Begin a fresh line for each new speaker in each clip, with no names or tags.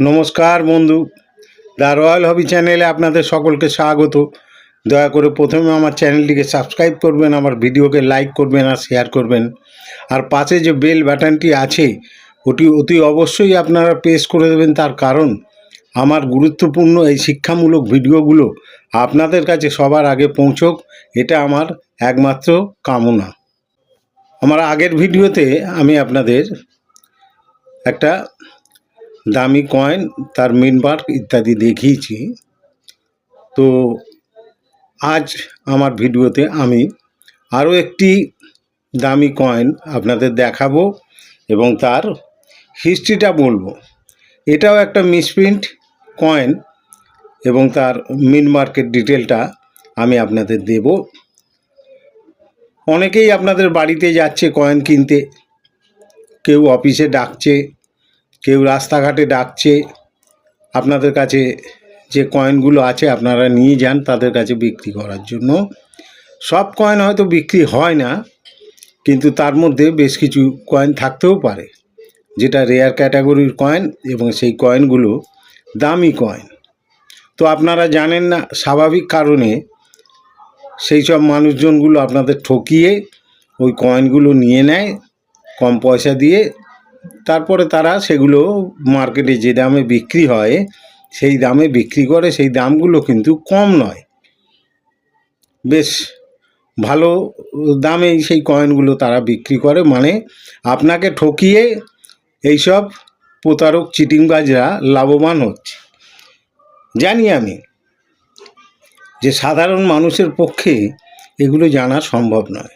নমস্কার বন্ধু। The royal হবি চ্যানেলে আপনাদের সকলকে স্বাগত। দয়া করে প্রথমে আমার চ্যানেলটিকে সাবস্ক্রাইব করবেন, আমার ভিডিওকে লাইক করবেন আর শেয়ার করবেন। আর পাশে যে বেল বাটনটি আছে, ওটি অতি অবশ্যই আপনারা প্রেস করে দেবেন। তার কারণ, আমার গুরুত্বপূর্ণ এই শিক্ষামূলক ভিডিওগুলো আপনাদের কাছে সবার আগে পৌঁছক। এটা আমার একমাত্র কামনা। আমার আগের ভিডিওতে আমি আপনাদের একটা দামি কয়েন, তার মিনমার্ক ইত্যাদি দেখিয়েছি। তো আজ আমার ভিডিওতে আমি আরও একটি দামি কয়েন আপনাদের দেখাবো এবং তার হিস্ট্রিটা বলব। এটাও একটা মিসপ্রিন্ট কয়েন এবং তার মিন মার্কেট ডিটেলটা আমি আপনাদের দেব। অনেকেই আপনাদের বাড়িতে যাচ্ছে কয়েন কিনতে, কেউ অফিসে ডাকছে কেউ রাস্তাঘাটে ডাকছে, আপনাদের কাছে যে কয়েনগুলো আছে আপনারা নিয়ে যান তাদের কাছে বিক্রি করার জন্য। সব কয়েন হয়তো বিক্রি হয় না, কিন্তু তার মধ্যে বেশ কিছু কয়েন থাকতেও পারে। যেটা রেয়ার ক্যাটাগরির কয়েন এবং সেই কয়েনগুলো দামি কয়েন তো আপনারা জানেন না, স্বাভাবিক কারণে সেই সব মানুষজনগুলো আপনাদের ঠকিয়ে ওই কয়েনগুলো নিয়ে নেয়, কম পয়সা দিয়ে তারপরে তারা সেগুলো মার্কেটে যে দামে বিক্রি হয়, সেই দামে বিক্রি করে, সেই দামগুলো কিন্তু কম নয়। বেশ ভালো দামেই সেই কয়েনগুলো তারা বিক্রি করে। মানে আপনাকে ঠকিয়ে এইসব প্রতারক, চিটিংবাজরা লাভবান হচ্ছে। জানি আমি যে সাধারণ মানুষের পক্ষে এগুলো জানা সম্ভব নয়।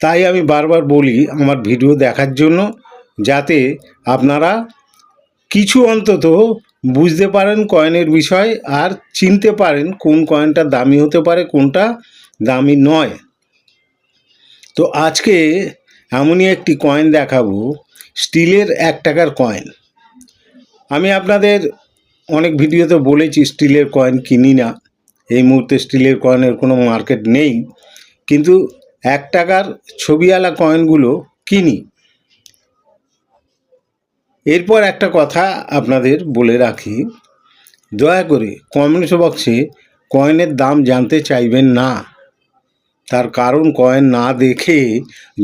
তাই আমি বারবার বলি, আমার ভিডিও দেখার জন্য যাতে আপনারা কিছু অন্তত বুঝতে পারেন কয়েনের বিষয় আর চিনতে পারেন কোন কয়েনটা দামি হতে পারে, কোনটা দামি নয়। তো আজকে এমনই একটি কয়েন দেখাবো, স্টিলের এক টাকার কয়েন। আমি আপনাদের অনেক ভিডিওতে বলেছি স্টিলের কয়েন কিনি না। এই মুহূর্তে স্টিলের কয়েনের কোনো মার্কেট নেই। কিন্তু এক টাকার ছবিওয়ালা কয়েনগুলো কিনি। এরপর একটা কথা আপনাদের বলে রাখি। দয়া করে কমেন্টস বক্সে কয়েনের দাম জানতে চাইবেন না। তার কারণ কয়েন না দেখে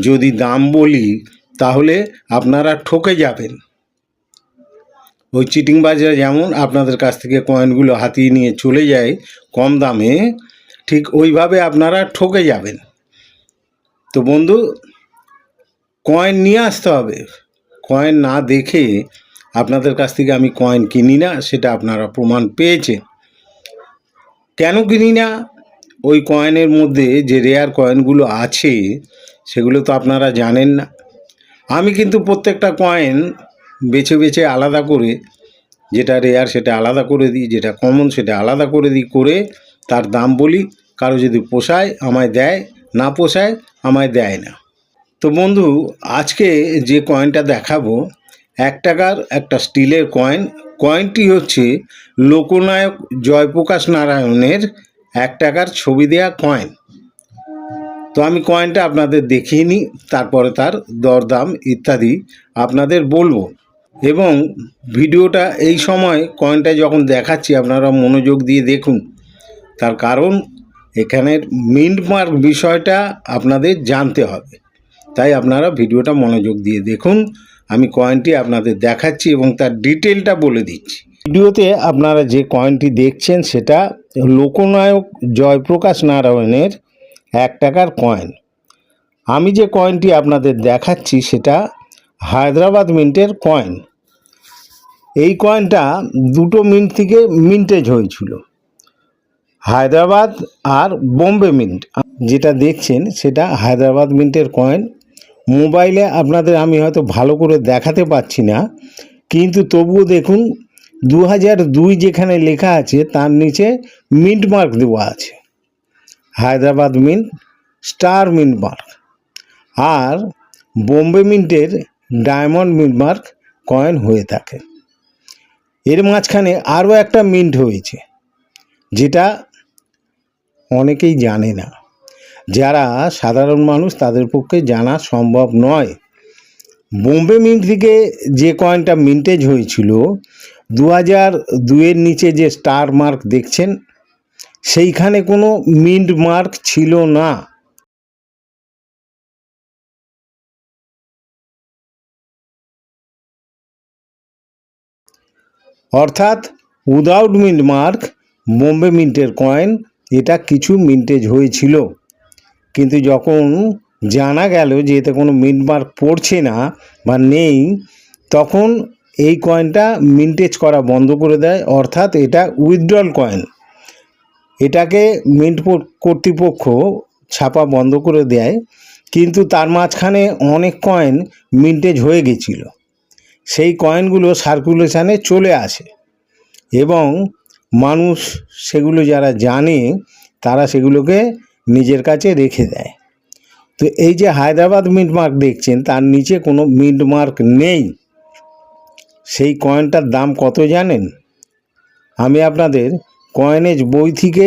যদি দাম বলি, তাহলে আপনারা ঠকে যাবেন। ওই চিটিংবাজরা যেমন আপনাদের কাছ থেকে কয়েনগুলো হাতিয়ে নিয়ে চলে যায় কম দামে, ঠিক ওইভাবে আপনারা ঠকে যাবেন। তো বন্ধু, কয়েন নিয়ে আসতে হবে। কয়েন না দেখে আপনাদের কাছ থেকে আমি কয়েন কিনি না, সেটা আপনারা প্রমাণ পেয়েছেন। কেন কিনি না? ওই কয়েনের মধ্যে যে রেয়ার কয়েনগুলো আছে, সেগুলো তো আপনারা জানেন না। আমি কিন্তু প্রত্যেকটা কয়েন বেছে বেছে আলাদা করে, যেটা রেয়ার সেটা আলাদা করে দিই, যেটা কমন সেটা আলাদা করে দিই, করে তার দাম বলি। কারও যদি পোষায়, আমায় দেয়, না পোষায়, আমায় দেয় না। তো বন্ধু, আজকে যে কয়েনটা দেখাবো, এক টাকার একটা স্টিলের কয়েন কয়েনটি হচ্ছে লোকনায়ক জয়প্রকাশ নারায়ণের এক টাকার ছবি দেয়া কয়েন তো আমি কয়েনটা আপনাদের দেখিয়ে নিই, তারপরে তার দরদাম ইত্যাদি আপনাদের বলব। এবং ভিডিওটা এই সময় কয়েনটা যখন দেখাচ্ছি, আপনারা মনোযোগ দিয়ে দেখুন। তার কারণ, এখানের মিন্ট মার্ক বিষয়টা আপনাদের জানতে হবে। তাই আপনারা ভিডিওটা মনোযোগ দিয়ে দেখুন। আমি কয়েনটি আপনাদের দেখাচ্ছি এবং তার ডিটেলটা বলে দিচ্ছি। ভিডিওতে আপনারা যে কয়েনটি দেখছেন সেটা লোকনায়ক জয়প্রকাশ নারায়ণের এক টাকার কয়েন আমি যে কয়েনটি আপনাদের দেখাচ্ছি সেটা হায়দ্রাবাদ মিন্টের কয়েন এই কয়েনটা দুটো মিন্ট থেকে মিন্টেজ হয়েছিল। হায়দ্রাবাদ আর বোম্বে মিন্ট। যেটা দেখছেন সেটা হায়দ্রাবাদ মিন্টের কয়েন মোবাইলে আপনাদের আমি হয়তো ভালো করে দেখাতে পাচ্ছি না, কিন্তু তবুও দেখুন দু হাজার দুই যেখানে লেখা আছে তার নিচে মিন্ট মার্ক দেওয়া আছে। Hyderabad mint star mint mark আর বোম্বে মিন্টের ডায়মন্ড মিন্ট মার্ক কয়েন হয়ে থাকে। এর মাঝখানে আরও একটা মিন্ট হয়েছে, যেটা অনেকেই জানে না। যারা সাধারণ মানুষ তাদের পক্ষে জানা সম্ভব নয়। বোম্বে মিন্ট থেকে যে কয়েনটা মিন্টেজ হয়েছিল দু হাজার দুয়ের নিচে যে স্টার মার্ক দেখছেন, সেইখানে কোনো মিন্ট মার্ক ছিল না। অর্থাৎ উইদাউট মিন্ট মার্ক বোম্বে মিন্টের কয়েন, এটা কিছু মিন্টেজ হয়েছিল। কিন্তু যখন জানা গেল যে এতে কোনো মিন্ট মার্ক পড়ছে না বা নেই, তখন এই কয়েনটা মিন্টেজ করা বন্ধ করে দেয়, অর্থাৎ এটা উইথড্রল কয়েন এটাকে মিন্ট কর্তৃপক্ষ ছাপা বন্ধ করে দেয়, কিন্তু তার মাঝখানে অনেক কয়েন মিন্টেজ হয়ে গেছিল। সেই কয়েনগুলো সার্কুলেশানে চলে আসে এবং মানুষ সেগুলো যারা জানে, তারা সেগুলোকে নিজের কাছে রেখে দেয়। তো এই যে হায়দ্রাবাদ মিন্ট মার্ক দেখছেন, তার নিচে কোনো মিন্ট মার্ক নেই। সেই কয়েনটার দাম কত জানেন? আমি আপনাদের কয়েনেজ বই থেকে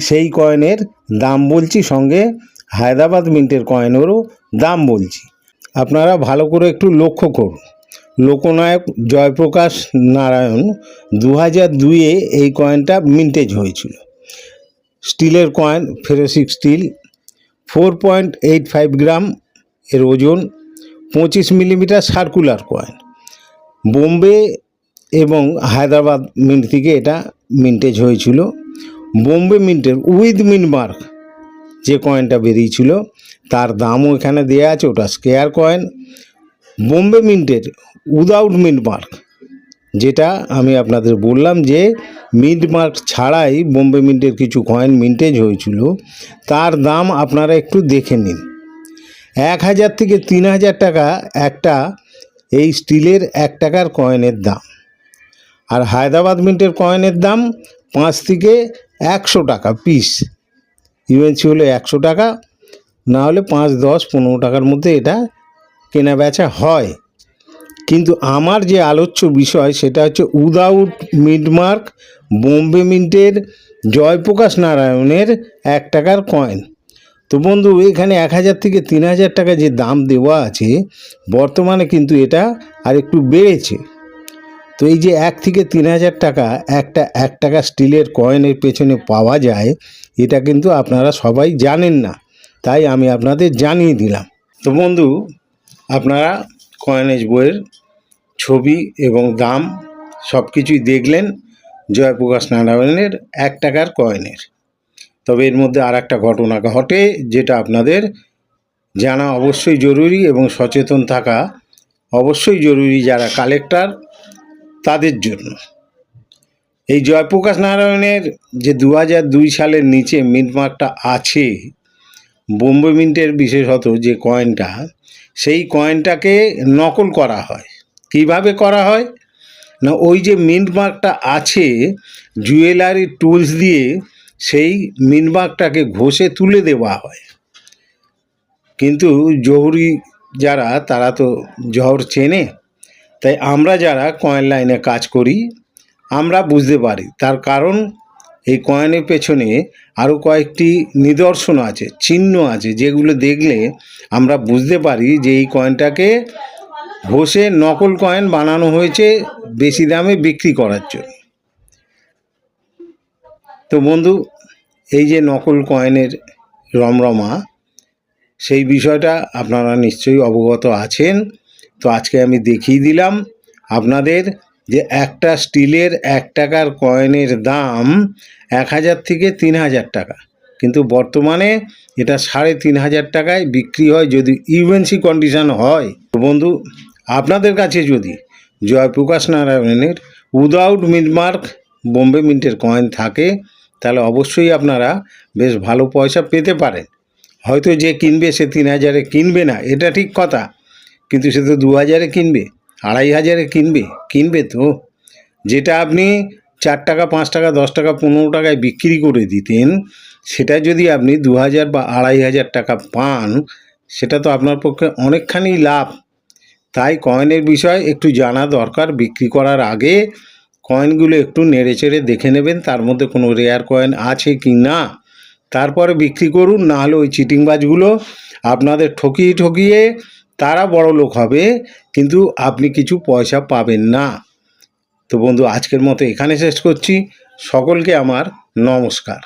সেই কয়েনের দাম বলছি, সঙ্গে হায়দ্রাবাদ মিন্টের কয়েনেরও দাম বলছি। আপনারা ভালো করে একটু লক্ষ্য করুন। লোকনায়ক জয়প্রকাশ নারায়ণ দু হাজার দুইয়ে এই কয়েনটা মিন্টেজ হয়েছিল। স্টিলের coin ferritic steel four point eight five gram এর ওজন, পঁচিশ মিলিমিটার সার্কুলার কয়েন। বোম্বে এবং হায়দ্রাবাদ মিন্ট থেকে এটা মিন্টেজ হয়েছিল। বোম্বে মিন্টের উইথ মিন্ট মার্ক যে কয়েনটা বেরিয়েছিল, তার দামও এখানে দেওয়া আছে, ওটা স্কেয়ার কয়েন। বোম্বে মিন্টের উইদাউট মিন্ট মার্ক যেটা আমি আপনাদের বললাম যে মিন্ট মার্ক ছাড়াই বোম্বে মিন্টের কিছু কয়েন মিন্টেজ হয়েছিল, তার দাম আপনারা একটু দেখে নিন। এক হাজার থেকে তিন হাজার টাকা একটা এই স্টিলের এক টাকার কয়েনের দাম, আর হায়দ্রাবাদ মিন্টের কয়েনের দাম পাঁচ থেকে একশো টাকা পিস। ইউএনসি হলো একশো টাকা, না হলে পাঁচ, দশ, পনেরো টাকার মধ্যে এটা কেনা বেচা হয়। কিন্তু আমার যে আলোচ্য বিষয় সেটা হচ্ছে উইদাউট মিন্ট মার্ক বোম্বে মিন্টের জয়প্রকাশ নারায়ণের এক টাকার কয়েন। তো বন্ধু, এখানে এক হাজার থেকে তিন হাজার টাকা যে দাম দেওয়া আছে, বর্তমানে কিন্তু এটা আর একটু বেড়েছে। তো এই যে এক থেকে তিন হাজার টাকা একটা এক টাকা স্টিলের কয়েনের পেছনে পাওয়া যায়, এটা কিন্তু আপনারা সবাই জানেন না। তাই আমি আপনাদের জানিয়ে দিলাম। তো বন্ধু, আপনারা কয়েনেজ বইয়ের ছবি এবং দাম সব কিছুই দেখলেন জয়প্রকাশ নারায়ণের এক টাকার কয়েনের। তবে এর মধ্যে আর একটা ঘটনা ঘটে যেটা আপনাদের জানা অবশ্যই জরুরি এবং সচেতন থাকা অবশ্যই জরুরি যারা কালেক্টর তাদের জন্য। এই জয়প্রকাশ নারায়ণের যে দু দুই সালের নিচে মিন্ট মার্কটা আছে, বোম্বে মিন্টের বিশেষত যে কয়েনটা সেই কয়েনটাকে নকল করা হয়। কীভাবে করা হয়? না, ওই যে মিন্ট মার্কটা আছে জুয়েলারি টুলস দিয়ে সেই মিন্ট মার্কটাকে ঘষে তুলে দেওয়া হয়। কিন্তু জহুরি যারা, তারা তো জহর চেনে। তাই আমরা যারা কয়েন লাইনে কাজ করি, আমরা বুঝতে পারি। তার কারণ, এই কয়েনের পেছনে আরও কয়েকটি নিদর্শন আছে, চিহ্ন আছে, যেগুলো দেখলে আমরা বুঝতে পারি যে এই কয়েনটাকে ঘষে নকল কয়েন বানানো হয়েছে বেশি দামে বিক্রি করার জন্য। তো বন্ধু, এই যে নকল কয়েনের রমরমা, সেই বিষয়টা আপনারা নিশ্চয়ই অবগত আছেন। তো আজকে আমি দেখিয়ে দিলাম আপনাদের যে একটা স্টিলের এক টাকার কয়েনের দাম এক হাজার থেকে তিন হাজার টাকা। কিন্তু বর্তমানে এটা সাড়ে তিন হাজার টাকায় বিক্রি হয় যদি ইউএনসি কন্ডিশন হয়। তো বন্ধু আপনাদের কাছে যদি জয়প্রকাশ নারায়ণের উইদাউট মিন্ট মার্ক বোম্বে মিন্টের কয়েন থাকে, তাহলে অবশ্যই আপনারা বেশ ভালো পয়সা পেতে পারেন। হয়তো যে কিনবে সে তিন হাজারে কিনবে না, এটা ঠিক কথা। কিন্তু সে তো দু হাজারে কিনবে, আড়াই হাজারে কিনবে কিনবে তো। যেটা আপনি চার টাকা, পাঁচ টাকা, দশ টাকা, পনেরো টাকায় বিক্রি করে দিতেন, সেটা যদি আপনি দু হাজার বা আড়াই হাজার টাকা পান, সেটা তো আপনার পক্ষে অনেকখানি লাভ। তাই কয়েনের বিষয় একটু জানা দরকার। বিক্রি করার আগে কয়েনগুলো একটু নেড়ে চেড়ে দেখে নেবেন, তার মধ্যে কোনো রেয়ার কয়েন আছে কি না। তারপরে বিক্রি করুন, না হলে ওই চিটিংবাজগুলো আপনাদের ঠকিয়ে ঠকিয়ে তারা বড় লোক হবে, কিন্তু আপনি কিছু পয়সা পাবেন না। তো বন্ধু, আজকের মতো এখানে শেষ করছি। সকলকে আমার নমস্কার।